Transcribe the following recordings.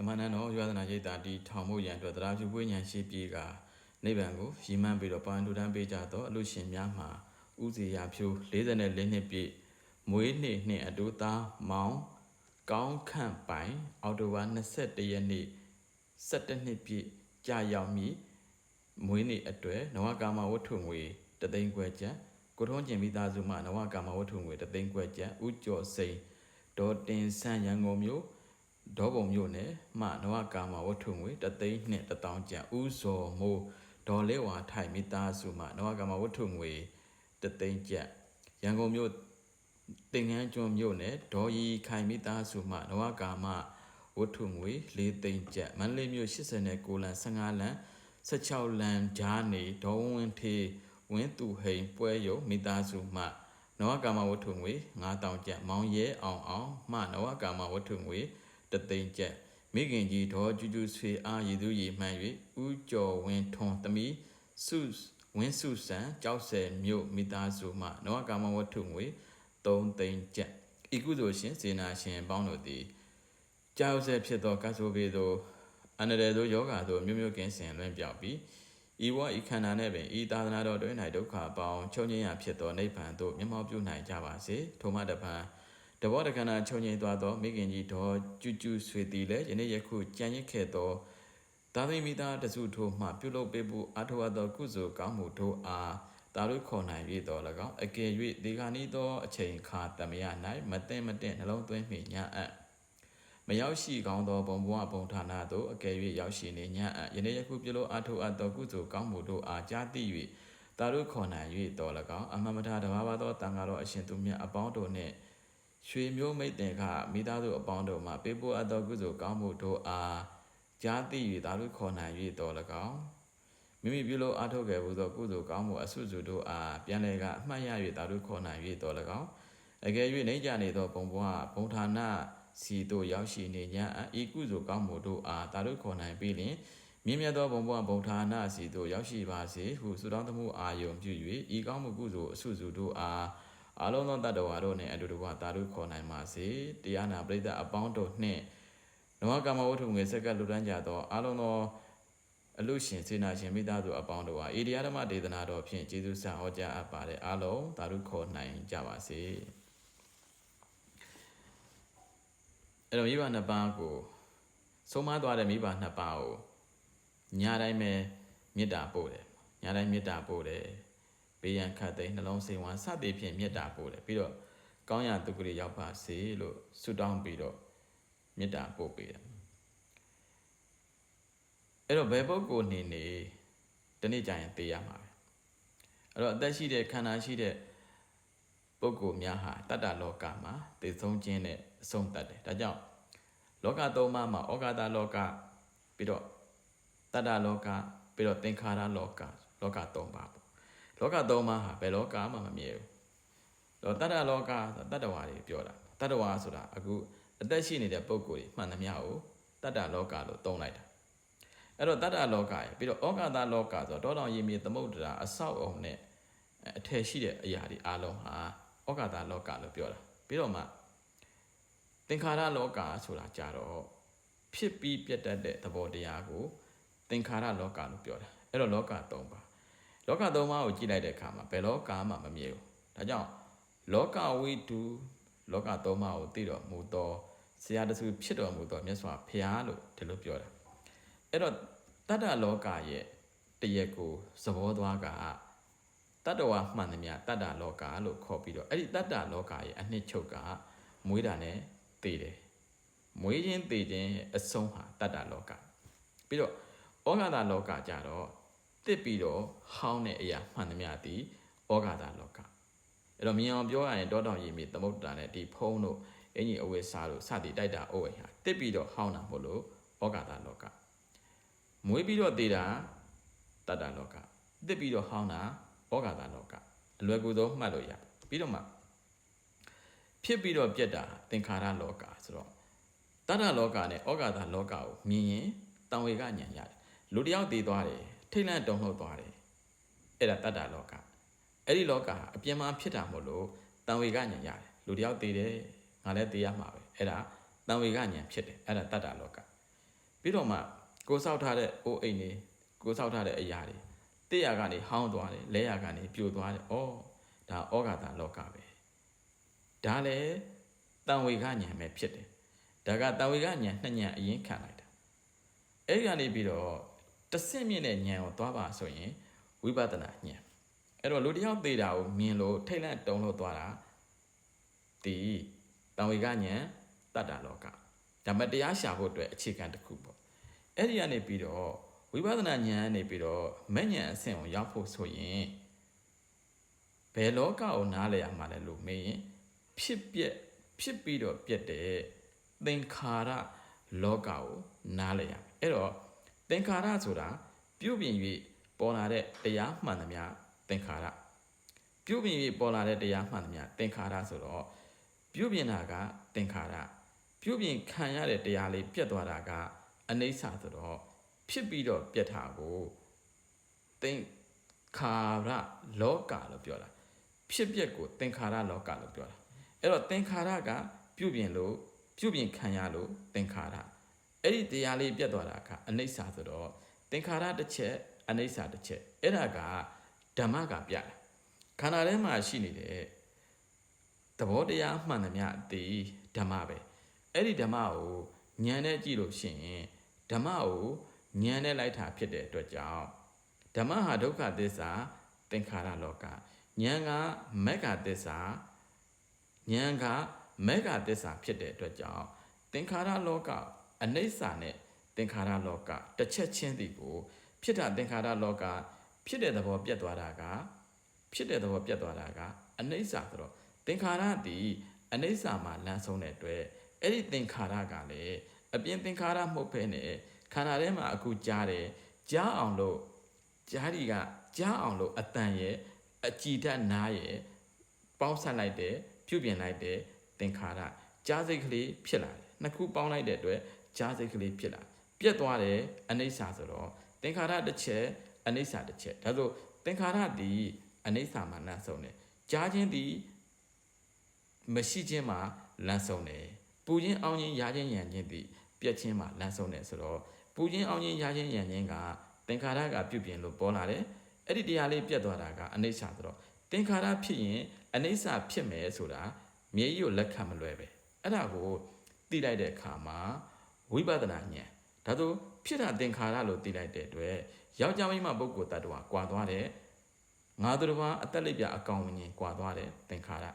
ဓမ္မနန္ဒောရွာသနာရိတ်တာဒီထောင်မှုရန်အတွက်တရားဖြူပွေးဉာဏ်ရှိပြေကနိဗ္ဗာန်ကိုရည်မှန်းပြီးတော့ပန်ထူတန်းပေးကြတော့အလို့ရှင်များမှာဥစီရဖြူ44နှစ်ပြည့်မွေးနေ့နှင့်အတူသားမောင်ကောင်းခန့်ပိုင်အော်တိုဝါ21ရက်နေ့17နှစ်ပြည့်ကြာရောက်မီမွေးနေ့အတွေ့နဝကာမဝတ္ထုငွေတသိန်းခွဲကျပ်ကိုထုံးကျင်မိသားစုမှနဝကာမဝတ္ထုငွေတသိန်းခွဲကျပ်ဥကျော်စိန်ဒေါ်တင်ဆန်းရန်ကုန်မြို့ ဒေါ်ပုံမြို့နယ်မှနဝကာမဝတ္ထုငွေတသိန်းနှင့်တထောင်ကျပ်ဥဇော်မိုးဒေါ်လေးဝါထိုင်မိသားစုမှနဝကာမဝတ္ထုငွေတသိန်းကျပ်ရန်ကုန်မြို့တင်ငန်းကျွန်းမြို့နယ်ဒေါ်ရီခိုင်မိသားစုမှနဝကာမဝတ္ထုငွေ၄သိန်းကျပ်မန္တလေးမြို့89လမ်း15လမ်း16လမ်းဂျားနေဒေါ်ဝင်းထေးဝင်းသူဟိန်ပွဲယုံမိသားစုမှနဝကာမဝတ္ထုငွေ9000ကျပ်မောင်ရဲအောင်အောင်မှနဝကာမဝတ္ထုငွေ တသိန်းကျပ်မိခင်ကြီးဒေါ်ကျူးကျူးဆွေအားရည်သူရည်မှန်၍ဥကျော်ဝင်းထွန်းသမီးစုဝင်းစုဆန်ကြောက်ဆယ်မြို့မိသားစုမှနဝကာမဝတ္ထုငွေ3သိန်းကျပ်ဤကုသိုလ်ရှင်စေနာရှင်ပေါင်းတို့သည်ကြောက်ဆယ်ဖြစ်သောကဆိုပေသောအန္တရာယ်သောယောဂါတို့မျိုးမျိုးကင်းစင်လွင်ပြောက်ပြီးဤဝဤခန္ဓာနဲ့ပင်ဤသာသနာတော်တွင်၌ဒုက္ခပေါင်းချုပ်ငြိမ်းရာဖြစ်သောနိဗ္ဗာန်သို့မျက်မှောက်ပြုနိုင်ကြပါစေထိုမှတပံ တဘောတခဏချုပ်ငြိမ်းသွားသောမိခင်ကြီးတော်ကျူးကျူးဆွေသည်လည်းယနေ့ယခုကြံရစ်ခဲ့သောသာသိမိသားတစုထိုမှပြုလုပ်ပေးဖို့အထောအသောကုသိုလ်ကောင်းမှုတို့အားတာတို့ခေါ်နိုင်၍တော်၎င်းအကယ်၍ဒီကနီသောအချိန်ခါတမယ၌မသိမတဲ့နှလုံးသွင်းမိညာအပ်မရောက်ရှိကောင်းသောဘုံဘဝဘုံဌာနသို့အကယ်၍ရောက်ရှိနေညာအပ်ယနေ့ယခုပြုလို့အထောအသောကုသိုလ်ကောင်းမှုတို့အားကြားသိ၍တာတို့ခေါ်နိုင်၍တော်၎င်းအမှန်မထာတဘာဝသောတန်ဃာတော်အရှင်သူမြတ်အပေါင်းတို့နှင့် ရွှေမျိုးမိတ်တင်ခမိသားစုအပေါင်းတို့မှပေးပို့အပ်သောကုသိုလ်ကောင်းမှုတို့အားကြားသိ၍တာတို့ခေါ်နိုင်၍တော်၎င်းမိမိပြုလို့အားထုတ်ခဲ့မှုသောကုသိုလ်ကောင်းမှုအဆုစုတို့အားပြန်လည်ကအမှတ်ရ၍တာတို့ခေါ်နိုင်၍တော်၎င်းအကယ်၍နေကြနေသောဘုံဘဝဘုံဌာနစီတို့ရောက်ရှိနေ냐ဤကုသိုလ်ကောင်းမှုတို့အားတာတို့ခေါ်နိုင်ပြီးလျင်မြင့်မြတ်သောဘုံဘဝဘုံဌာနစီတို့ရောက်ရှိပါစေဟုဆုတောင်းသမှုအာယုံပြု၍ဤကောင်းမှုကုသိုလ်အဆုစုတို့အား အလုံးစုံတတ္တဝါတို့နှင့်အတူတကွတာတို့ခေါ်နိုင်ပါစေတရားနာပရိသတ်အပေါင်းတို့နှင့်နဝကမ္မဝတ္ထုငွေစက္ကလူတန်းကြသောအလုံးသောအလူရှင်စေနာရှင်မိသားစုအပေါင်းတို့ဟာဤတရားဓမ္မဒေသနာတော်ဖြင့်ကျေးဇူးဆံဟောကြားအပ်ပါတယ်အလုံးသာဓုခေါ်နိုင်ကြပါစေအဲ့တော့မိဘနှစ်ပါးကိုဆုံးမသွားတဲ့မိဘနှစ်ပါးကိုညတိုင်းပဲမေတ္တာပို့တယ်ညတိုင်းမေတ္တာပို့တယ် ဘေးရန်ခတ်သိမ်းနှလုံးစိမ်ဝါစသည်ဖြင့်မေတ္တာပို့တယ်ပြီးတော့ကောင်းရာသူကလေးရောက်ပါစေလို့ဆုတောင်းပြီးတော့မေတ္တာပို့ပေးတယ်အဲ့တော့ဘယ်ပုဂ္ဂိုလ်နေနေတနေ့ကျရင်သိရမှာပဲအဲ့တော့အသက်ရှိတဲ့ခန္ဓာရှိတဲ့ပုဂ္ဂိုလ်များဟာတတ္တလောကမှာသိဆုံးခြင်းနဲ့အဆုံးတတ်တယ်ဒါကြောင့်လောကသုံးပါးမှာဩဃတာလောကပြီးတော့တတ္တလောကပြီးတော့သင်္ခါရလောကလောကသုံးပါးပေါ့ လောကသုံးပါးဟာဘယ်လောကမှမမြဲဘူးတော့တတ္တလောကဆိုတတ္တဝါတွေပြောတာတတ္တဝါဆိုတာအခုအသက်ရှိနေတဲ့ပုဂ္ဂိုလ်တွေမှန်သမျှကိုတတ္တလောကလို့သုံးလိုက်တာအဲ့တော့တတ္တလောကရပြီးတော့ဩဃတာလောကဆိုတော့တောတော်ရည်မြေသမုဒ္ဒရာအဆောက်အုံနဲ့အထည်ရှိတဲ့အရာတွေအလုံးဟာဩဃတာလောကလို့ပြောတာပြီးတော့မှသင်္ခါရလောကဆိုတာကြတော့ဖြစ်ပြီးပြတ်တတ်တဲ့သဘောတရားကိုသင်္ခါရလောကလို့ပြောတာအဲ့တော့လောက၃ပါး လောက၃ပါးကိုကြည့်လိုက်တဲ့အခါမှာဘယ်လောကမှမမြဲဘူးဒါကြောင့်လောကဝိတုလောက၃ပါးကိုသိတော်မူသောဆရာတဆူဖြစ်တော်မူသောမြတ်စွာဘုရားလို့ဒီလိုပြောတာအဲ့တော့တတ္တလောကရဲ့တရက်ကိုသဘောသွားကတတ္တဝါမှန်သမျှတတ္တလောကလို့ခေါ်ပြီးတော့အဲ့ဒီတတ္တလောကရဲ့အနှစ်ချုပ်ကမွေးတာနဲ့သေတယ်မွေးခြင်းသေခြင်းအဆုံးဟာတတ္တလောကပြီးတော့ဩဃာတလောကကြတော့ တစ်ပြီးတော့ဟောင်းတဲ့အရာမှန်သမျှသည်ဩဃာတလောကအဲ့တော့မြင်အောင်ပြောရရင်တောတောင်ရည်မြေသမုဒ္ဒရာနဲ့ဒီဖုံးတို့အင်ကြီးအဝိစားတို့စသည်တိုက်တာအိုးဝိဟာတစ်ပြီးတော့ဟောင်းတာမဟုတ်လို့ဩဃာတလောကမွေးပြီးတော့သေတာတတ္တလောကတစ်ပြီးတော့ဟောင်းတာဩဃာတလောကအလွယ်ကူဆုံးမှတ်လို့ရပြီးတော့မှဖြစ်ပြီးတော့ပြက်တာသင်္ခါရလောကဆိုတော့တတ္တလောကနဲ့ဩဃာတလောကကိုမြင်ရင်တံဝေကဉာဏ်ရတယ်လူတယောက်တည်သွားတယ် ထိတ်လန့်တုန်လှုပ်သွားတယ်အဲ့ဒါတတ္တလောကအဲ့ဒီလောကအပြင်မှာဖြစ်တာမဟုတ်လို့တံဝေကဉာဏ်ရတယ်လူတယောက်တည်တယ်ငါလည်းတည်ရမှာပဲအဲ့ဒါတံဝေကဉာဏ်ဖြစ်တယ်အဲ့ဒါတတ္တလောကပြီးတော့မှကိုစောက်ထားတဲ့အိုးအိမ်တွေကိုစောက်ထားတဲ့အရာတွေတစ်ရာကနေဟောင်းသွားတယ်လဲရာကနေပြိုသွားတယ်ဩဒါဩဃာတလောကပဲဒါလည်းတန်ဝေကညာပဲဖြစ်တယ်ဒါကတန်ဝေကညာနှစ်ညာအရင်ခံလိုက်တာအဲ့ဒီကနေပြီးတော့ တဆင့်မြင့်တဲ့ညာကိုသွားပါဆိုရင်ဝိပဿနာညာအဲ့တော့လူတစ်ယောက်သေးတာကိုမြင်လို့ထိတ်လန့်တုံလို့သွားတာဒီတန်ဝေကညာတတ္တလောကဒါမှတရားရှာဖို့အတွက်အခြေခံတစ်ခုပေါ့အဲ့ဒီကနေပြီးတော့ဝိပဿနာဉာဏ်ကနေပြီးတော့မဲ့ဉာဏ်အဆင့်ကိုရောက်ဖို့ဆိုရင်ဘယ်လောကကိုနားလည်ရမှာလဲလို့မေးရင်ဖြစ်ပြက်ဖြစ်ပြီးတော့ပြက်တဲ့သင်္ခါရလောကကိုနားလည်ရမယ်အဲ့တော့ သင်္ခါရဆိုတာပြုပြင်၍ပေါ်လာတဲ့တရားမှန်သမျှသင်္ခါရပြုပြင်၍ပေါ်လာတဲ့တရားမှန်သမျှသင်္ခါရဆိုတော့ပြုပြင်တာကသင်္ခါရပြုပြင်ခံရတဲ့တရားလေးပြတ်သွားတာကအနိစ္စဆိုတော့ဖြစ်ပြီးတော့ပြတ်တာကိုသင်္ခါရလောကလို့ပြောတာဖြစ်ပျက်ကိုသင်္ခါရလောကလို့ပြောတာအဲ့တော့သင်္ခါရကပြုပြင်လို့ပြုပြင်ခံရလို့သင်္ခါရ အဲ့ဒီတရားလေးပြတ်သွားတာကအနိစ္စဆိုတော့သင်္ခါရတစ်ချက်အနိစ္စတစ်ချက်အဲ့ဒါကဓမ္မကပြတာခန္ဓာထဲမှာရှိနေတဲ့သဘောတရားမှန်သမျှအသေးဓမ္မပဲအဲ့ဒီဓမ္မကိုဉာဏ်နဲ့ကြည့်လို့ရှိရင်ဓမ္မကိုဉာဏ်နဲ့လိုက်တာဖြစ်တဲ့အတွက်ကြောင့်ဓမ္မဟာဒုက္ခသစ္စာသင်္ခါရလောကဉာဏ်ကမက္ခသစ္စာဉာဏ်ကမက္ခသစ္စာဖြစ်တဲ့အတွက်ကြောင့်သင်္ခါရလောက အနိစ္စနဲ့သင်္ခါရလောကတစ်ချက်ချင်းတည်ကိုဖြစ်တာသင်္ခါရလောကဖြစ်တဲ့သဘောပြတ်သွားတာကဖြစ်တဲ့သဘောပြတ်သွားတာကအနိစ္စဆိုတော့သင်္ခါရတည်အနိစ္စမှာလမ်းဆုံးတဲ့အတွက်အဲ့ဒီသင်္ခါရကလည်းအပြင်သင်္ခါရမဟုတ်ဘဲနဲ့ခန္ဓာထဲမှာအခုကြားတယ်ကြားအောင်လို့ကြားဒီကကြားအောင်လို့အတန်ရဲ့အကြည်ဓာတ်နားရဲ့ပေါင်းဆက်လိုက်တယ်ပြုပြင်လိုက်တယ်သင်္ခါရကြားစိတ်ကလေးဖြစ်လာတယ်နှစ်ခုပေါင်းလိုက်တဲ့အတွက် ကြားစိတ်ကလေးဖြစ်လာပြက်သွားတယ်အနိစ္စဆိုတော့သင်္ခါရတစ်ချက်အနိစ္စတစ်ချက်ဒါဆိုသင်္ခါရဒီအနိစ္စမှာလမ်းဆုံးတယ်ကြားခြင်းဒီမရှိခြင်းမှာလမ်းဆုံးတယ်ပူခြင်းအောင်းခြင်းရခြင်းရံခြင်းဒီပြက်ခြင်းမှာလမ်းဆုံးတယ်ဆိုတော့ပူခြင်းအောင်းခြင်းရခြင်းရံခြင်းကသင်္ခါရကပြုပြင်လို့ပေါ်လာတယ်အဲ့ဒီတရားလေးပြတ်သွားတာကအနိစ္စဆိုတော့သင်္ခါရဖြစ်ရင်အနိစ္စဖြစ်မယ်ဆိုတာမြေကြီးကိုလက်ခံမလွယ်ပဲအဲ့ဒါကိုသိလိုက်တဲ့အခါမှာ ဝိပဿနာဉာဏ်ဒါဆိုဖြစ်တာသင်္ခါရလို့သိလိုက်တဲ့အတွက်ယောက်ျားမိန်းမပုဂ္ဂိုလ်တ attva ကွာသွားတယ်ငါတို့တစ်ပါးအသက်လက်ပြအကောင်ဝင်ရင်ကွာသွားတယ်သင်္ခါရ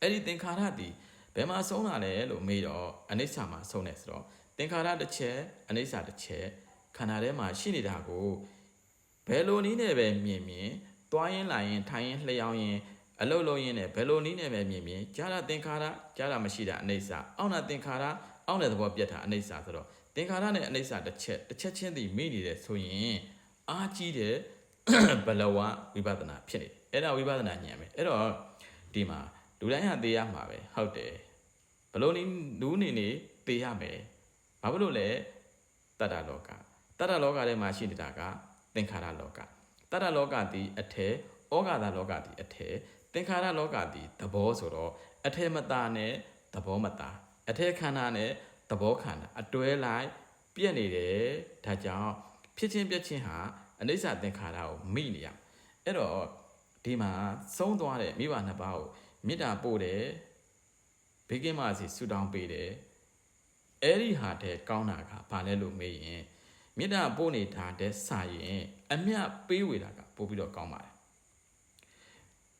အဲ့ဒီသင်္ခါရဒီဘယ်မှာဆုံးတာလဲလို့မေးတော့အနိစ္စမှာဆုံးတယ်ဆိုတော့သင်္ခါရတစ်ချက်အနိစ္စတစ်ချက်ခန္ဓာထဲမှာရှိနေတာကိုဘယ်လိုနည်းနဲ့ပဲမြင်မြင်သွားရင်လာရင်ထိုင်ရင်လျှောင်းရင်အလုတ်လုံးရင်းနဲ့ဘယ်လိုနည်းနဲ့ပဲမြင်မြင်ကြားတာသင်္ခါရကြားတာမရှိတာအနိစ္စအောင့်တာသင်္ခါရ အောင့်တဲ့သဘောပြတ်တာအနိစ္စဆိုတော့သင်္ခါရနဲ့အနိစ္စတစ်ချက်တစ်ချက်ချင်းတည်းမိနေတယ်ဆိုရင်အာကြီးတဲ့ဘလဝဝိပဿနာဖြစ်နေတယ်အဲ့ဒါဝိပဿနာဉာဏ်ပဲအဲ့တော့ဒီမှာလူတိုင်းဟာသိရမှာပဲဟုတ်တယ်ဘလို့နည်းလူနေနေသိရမယ်ဘာဖြစ်လို့လဲတတ္တလောကတတ္တလောကထဲမှာရှိနေတာကသင်္ခါရလောကတတ္တလောကဒီအထက်ဩဃာတလောကဒီအထက်သင်္ခါရလောကဒီသဘောဆိုတော့အထက်မတာနဲ့သဘောမတာ အထက်ခန္ဓာနဲ့သဘောခန္ဓာအတွဲလိုက်ပြည့်နေတယ်ဒါကြောင့်ဖြစ်ချင်းပြည့်ချင်းဟာအနိစ္စသင်္ခါရကိုမိနေရအဲ့တော့ဒီမှာဆုံးသွားတဲ့မိဘနှစ်ပါးကိုမေတ္တာပို့တယ်ဘေးကင်းပါစေဆုတောင်းပေးတယ်အဲ့ဒီဟာတဲ့ကောင်းတာကဘာလဲလို့မေးရင်မေတ္တာပို့နေတာတဲ့စာရင်အမြပေးဝေတာကပို့ပြီးတော့ကောင်းပါတယ်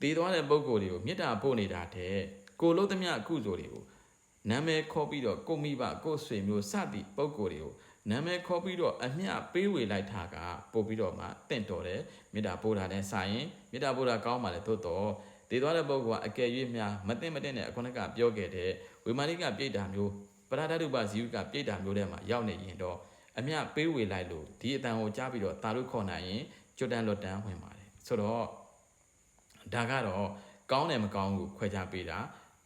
တည်သွားတဲ့ပုံကိုယ်တွေကိုမေတ္တာပို့နေတာတဲ့ကိုလို့သမျှအကုသိုလ်တွေကို နာမည်ခေါ်ပြီးတော့ကိုမိဘကိုဆွေမျိုးစသည်ပုံကိုယ်တွေကိုနာမည်ခေါ်ပြီးတော့အမျှပေးဝေလိုက်တာကပို့ပြီးတော့မှတင့်တော်တယ်မေတ္တာပို့တာနဲ့စာရင်မေတ္တာပို့တာကောင်းပါလေသို့တော့တည်သွားတဲ့ပုဂ္ဂိုလ်ကအကယ်၍များမသိမတဲ့နဲ့အခုနကပြောခဲ့တဲ့ဝိမာနိကပြိတ္တာမျိုးပရဒတုပဇီဝကပြိတ္တာမျိုးထဲမှာရောက်နေရင်တော့အမျှပေးဝေလိုက်လို့ဒီအတန်ကိုကြားပြီးတော့တာလို့ခေါ်နိုင်ရင်ကျွတ်တန်လွတ်တန်ဝင်ပါတယ်ဆိုတော့ဒါကတော့ကောင်းတယ်မကောင်းဘူးခွဲခြားပေးတာ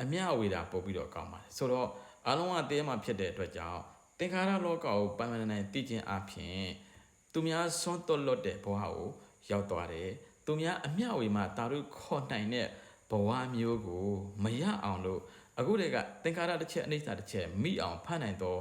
အမျှဝေတာပို့ပြီးတော့ကောင်းပါတယ်ဆိုတော့အားလုံးကတရားမှဖြစ်တဲ့အတွက်ကြောင့်သင်္ခါရလောကကိုပိုင်ပိုင်နိုင်သိခြင်းအပြင်သူများဆွန့်တွတ်လွတ်တဲ့ဘဝကိုရောက်သွားတယ်သူများအမျှဝေမှတာတို့ခေါ်နိုင်တဲ့ဘဝမျိုးကိုမရအောင်လို့အခုတည်းကသင်္ခါရတစ်ချက်အနိစ္စတစ်ချက်မိအောင်ဖတ်နိုင်တော့